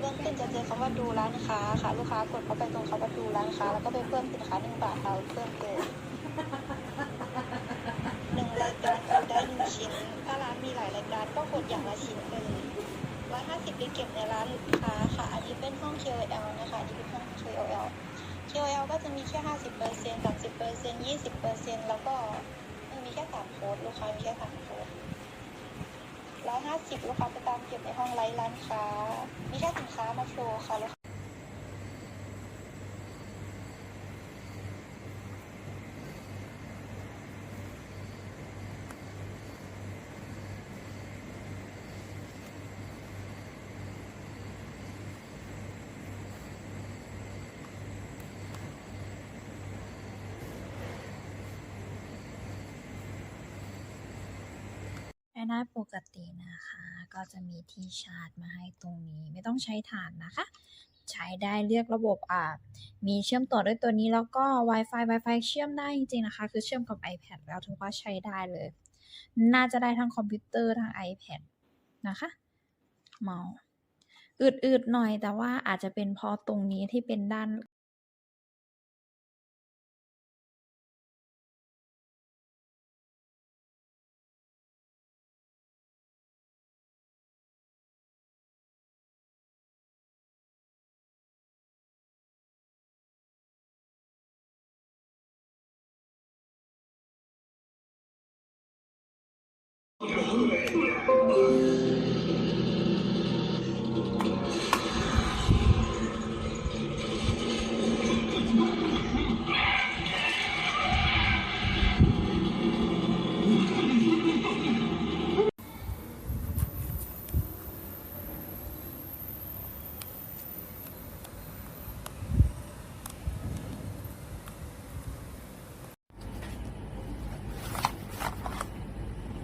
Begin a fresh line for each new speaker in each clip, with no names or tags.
เบื้องต้นจะเจอคำว่าดูร้านค้าค่ะ ลูกค้ากดเข้าไปตรงคำว่าดูร้านค้า แล้วก็ไปเพิ่มสินค้าหนึ่งบาทเอาเพิ่มเติมหนึ่งรายการกดได้หนึ่งชิ้น ถ้าร้านมีหลายรายการก็กดอย่างละชิ้นไปเลยร้อยห้าสิบไปเก็บในร้านลูกค้าค่ะ อันนี้เป็นห้อง KOL นะคะอันนี้เป็นห้อง KOL KOL ก็จะมีแค่ห้าสิบเปอร์เซ็นต์สามสิบเปอร์เซ็นต์ยี่สิบเปอร์เซ็นต์แล้วก็มีแค่สามโค้ดลูกค้ามีแค่สามโค้ดร้อยห้าสิ บลูกค้าไปตามเก็บในห้องไลฟ์ร้านค้า มีแค่สินค้ามาโชว์ค่ะ
ได้ปกตินะคะ ก็จะมีที่ชาร์จมาให้ตรงนี้ ไม่ต้องใช้ฐานนะคะ ใช้ได้เลือกระบบอ่ามีเชื่อมต่อด้วยตัวนี้แล้วก็ Wi-Fi Wi-Fi เชื่อมได้จริงๆนะคะ คือเชื่อมกับ iPad แล้วถือว่าใช้ได้เลย น่าจะได้ทั้งคอมพิวเตอร์ทั้ง iPad นะคะเมาส์อืดๆหน่อยแต่ว่าอาจจะเป็นเพราะตรงนี้ที่เป็นด้าน Thank you.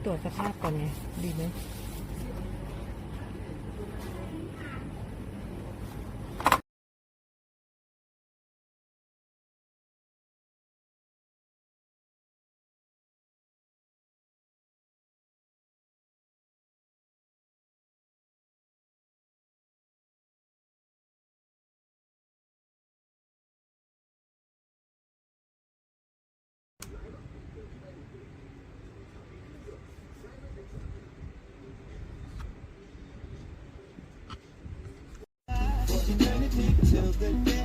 ตรวจสภาพก่อนไงดีไหม
ดัง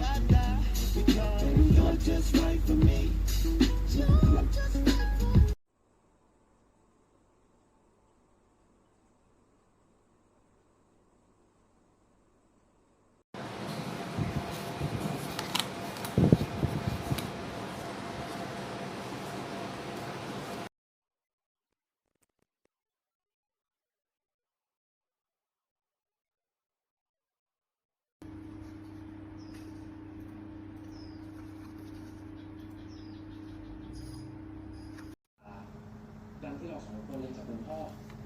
ที่เราสอง